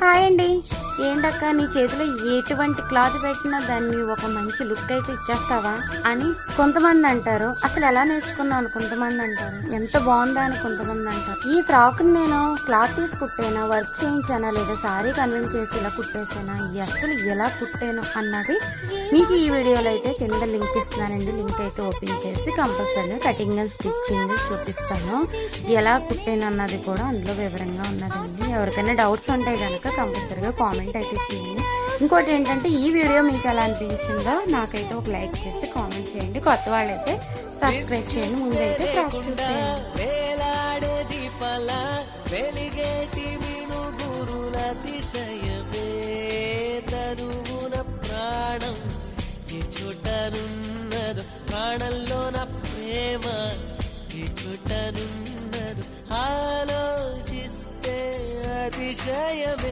Hi అండి. ఏంటక్క నీ చేతిలో ఎటువంటి క్లాత్ పెట్టినా దాన్ని ఒక మంచి లుక్ అయితే ఇచ్చేస్తావా అని కొంతమంది అంటారు. అసలు ఎలా నేర్చుకున్నాను కొంతమంది అంటారు. ఎంత బాగుందా అని కొంతమంది అంటారు. ఈ ఫ్రాక్ నేను క్లాత్ తీసి కుట్టానా వర్క్ చేయించానా లేదా సారీ కన్విన్స్ చేసి ఇలా కుట్టేసానా ఇది అసలు ఎలా కుట్టాను అన్నది మీకు ఈ వీడియోలో అయితే కింద లింక్ ఇస్తున్నానండి. లింక్ అయితే ఓపెన్ చేసి కంపల్సరీ కటింగ్ అండ్ స్టిచ్చింగ్ చూపిస్తాను. ఎలా కుట్టాను అన్నది కూడా అందులో వివరంగా ఉన్నదండి. ఎవరికైనా డౌట్స్ ఉంటాయి కనుక కంపల్సరీగా కామెంట్ అయితే చేయండి. ఇంకోటి ఏంటంటే ఈ వీడియో మీకు ఎలా అనిపించిందో నాకైతే ఒక లైక్ చేసి కామెంట్ చేయండి. కొత్త వాళ్ళైతే సబ్స్క్రైబ్ చేయండి. ముందైతే వేలాడే వెలిగేటి ప్రాణం. ఈ చుట్టనున్నదు ప్రాణంలోన ప్రేమ. ఈ చుట్టనున్నదు ఆలోచిస్తే అతిశయమే.